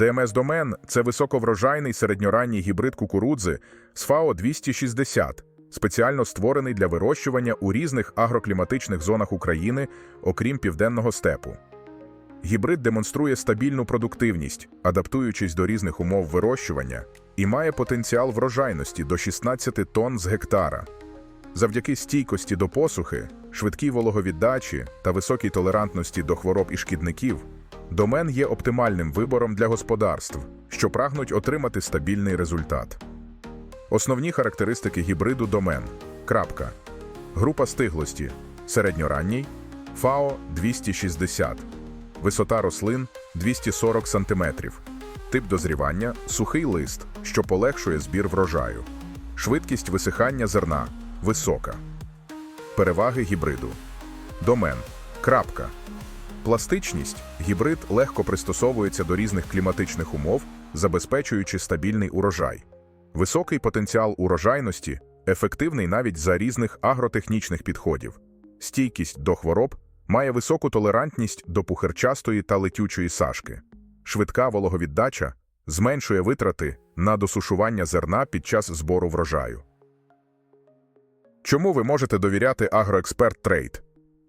ДМС Домен це високоврожайний середньоранній гібрид кукурудзи з ФАО 260, спеціально створений для вирощування у різних агрокліматичних зонах України, окрім південного степу. Гібрид демонструє стабільну продуктивність, адаптуючись до різних умов вирощування, і має потенціал врожайності до 16 тонн з гектара. Завдяки стійкості до посухи, швидкій вологовіддачі та високій толерантності до хвороб і шкідників, домен є оптимальним вибором для господарств, що прагнуть отримати стабільний результат. Основні характеристики гібриду домен. Крапка. Група стиглості середньоранній, ФАО 260, висота рослин 240 см, тип дозрівання сухий лист, що полегшує збір врожаю, швидкість висихання зерна висока. Переваги гібриду. Домен. Крапка. Пластичність. Гібрид легко пристосовується до різних кліматичних умов, забезпечуючи стабільний урожай. Високий потенціал урожайності, ефективний навіть за різних агротехнічних підходів. Стійкість до хвороб має високу толерантність до пухирчастої та летючої сашки. Швидка вологовіддача зменшує витрати на досушування зерна під час збору врожаю. Чому ви можете довіряти Агроексперт Трейд?